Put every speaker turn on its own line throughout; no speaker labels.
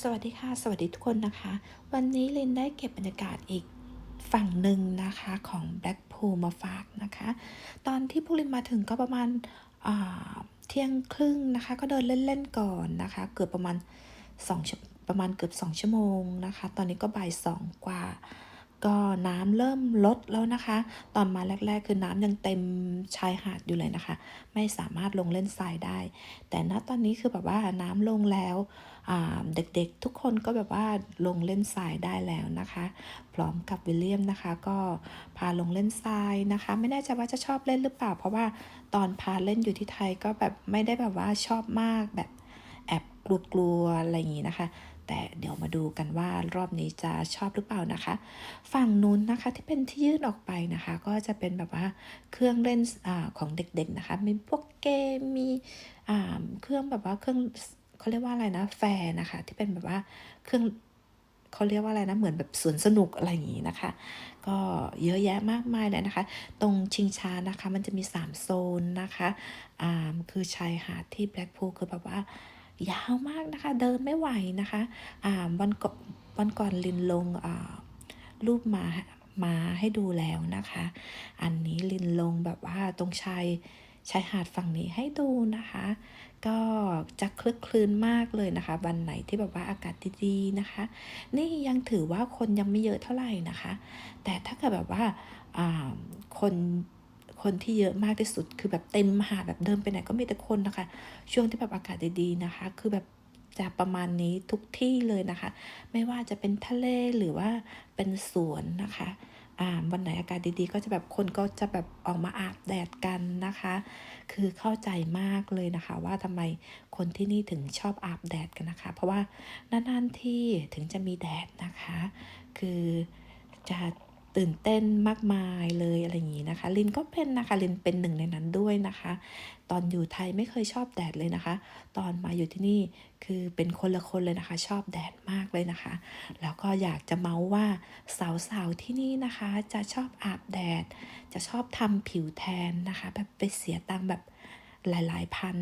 สวัสดีค่ะ สวัสดีทุกคนนะคะ วันนี้ลินได้เก็บบรรยากาศอีกฝั่งหนึ่งนะคะของแบล็กพูลมาฝากนะคะ ตอนที่พวกลินมาถึงก็ประมาณเที่ยงครึ่งนะคะ ก็เดินเล่นๆก่อนนะคะ เกือบประมาณ2ประมาณเกือบ 2 ชั่วโมงนะคะ ตอนนี้ก็บ่ายสองกว่า ก็น้ำเริ่มลดแล้วนะคะ ตอนมาแรก ๆ คือน้ำยังเต็มชายหาดอยู่เลยนะคะ ไม่สามารถลงเล่นทรายได้ แต่ณตอนนี้คือแบบว่าน้ำลงแล้วอ่าเด็กๆทุกคนก็แบบว่าลงเล่นทรายได้แล้วนะคะ พร้อมกับวิลเลียมนะคะ ก็พาลงเล่นทรายนะคะ ไม่แน่ใจว่าจะชอบเล่นหรือเปล่า เพราะว่าตอนพาเล่นอยู่ที่ไทยก็แบบไม่ได้แบบว่าชอบมากแบบแอบกลัวๆอะไรอย่างนี้นะคะ แต่เดี๋ยวมาดูกันว่ารอบนี้จะชอบหรือเปล่านะคะ ฝั่งนู้นนะคะที่เป็นที่ยื่นออกไปนะคะ ก็จะเป็นแบบว่าเครื่องเล่นอของเด็กๆนะคะมีพวกเกมมีเครื่องแบบว่าเครื่องเขาเรียกว่าอะไรนะแฟร์นะคะ ที่เป็นแบบว่าเครื่องเขาเรียกว่าอะไรนะ เหมือนแบบสวนสนุกอะไรอย่างนี้นะคะ ก็เยอะแยะมากมายเลยนะคะ ตรงชิงช้านะคะ มันจะมี 3 โซนนะคะอ่าคือชายหาดที่แบล็กพูลคือแบบว่า ยาวมากนะคะ เดินไม่ไหวนะคะอ่าวันก่อนวันก่อนลินลงอ่ารูปมามาให้ดูแล้วนะคะ อันนี้ลินลงแบบว่าตรงชายชายหาดฝั่งนี้ให้ดูนะคะ ก็จะคลึกคลืนมากเลยนะคะ วันไหนที่แบบว่าอากาศดีๆนะคะ นี่ยังถือว่าคนยังไม่เยอะเท่าไหร่นะคะ แต่ถ้าเกิดแบบว่าคน คนที่เยอะมากที่สุด คือแบบเต็มมหาแบบเดินไปไหนก็มีแต่คนนะคะ ช่วงที่แบบอากาศดีๆนะคะ คือแบบจะประมาณนี้ทุกที่เลยนะคะ ไม่ว่าจะเป็นทะเลหรือว่าเป็นสวนนะคะวันไหนอากาศดีๆ ก็จะแบบคนก็จะแบบออกมาอาบแดดกันนะคะ คือเข้าใจมากเลยนะคะ ว่าทำไมคนที่นี่ถึงชอบอาบแดดกันนะคะ เพราะว่านานๆที่ถึงจะมีแดดนะคะ คือจะตื่นเต้นมากมายเลยอะไรอย่างนี้ นะคะ ลินก็เป็นนะคะลินเป็นหนึ่งในนั้นด้วยนะคะ ตอนอยู่ไทยไม่เคยชอบแดดเลยนะคะ ตอนมาอยู่ที่นี่คือเป็นคนละคนเลยนะคะ ชอบแดดมากเลยนะคะ แล้วก็อยากจะเมาส์ว่าสาวๆที่นี่นะคะ จะชอบอาบแดด จะชอบทำผิวแทนนะคะ แบบไปเสียตังค์แบบ หลายๆ พัน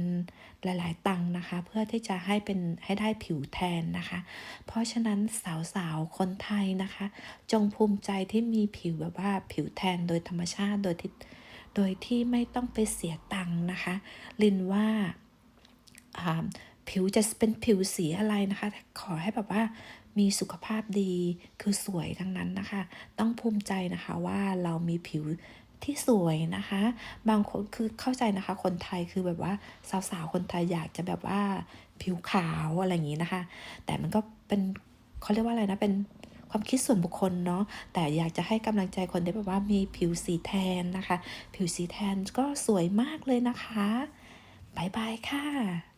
หลายๆ ตังนะคะ เพื่อที่จะให้เป็นให้ได้ผิวแทนนะคะ เพราะฉะนั้นสาวๆ คนไทยนะคะ จงภูมิใจที่มีผิวแบบว่าผิวแทนโดยธรรมชาติโดยที่โดยที่ไม่ต้องไปเสียตังค์นะคะ ลินว่าอ่าผิวจะเป็นผิวสีอะไรนะคะ ขอให้แบบว่ามีสุขภาพดีคือสวยทั้งนั้นนะคะ ต้องภูมิใจนะคะว่าเรามีผิว ที่สวยนะคะ บางคนคือเข้าใจนะคะ คนไทยคือแบบว่าสาวๆคนไทยอยากจะแบบว่าผิวขาวอะไรอย่างนี้นะคะ แต่มันก็เป็นเขาเรียกว่าอะไรนะเป็นความคิดส่วนบุคคลเนาะแต่อยากจะให้กำลังใจคนที่แบบว่ามีผิวสีแทนนะคะ ผิวสีแทนก็สวยมากเลยนะคะบายบายค่ะ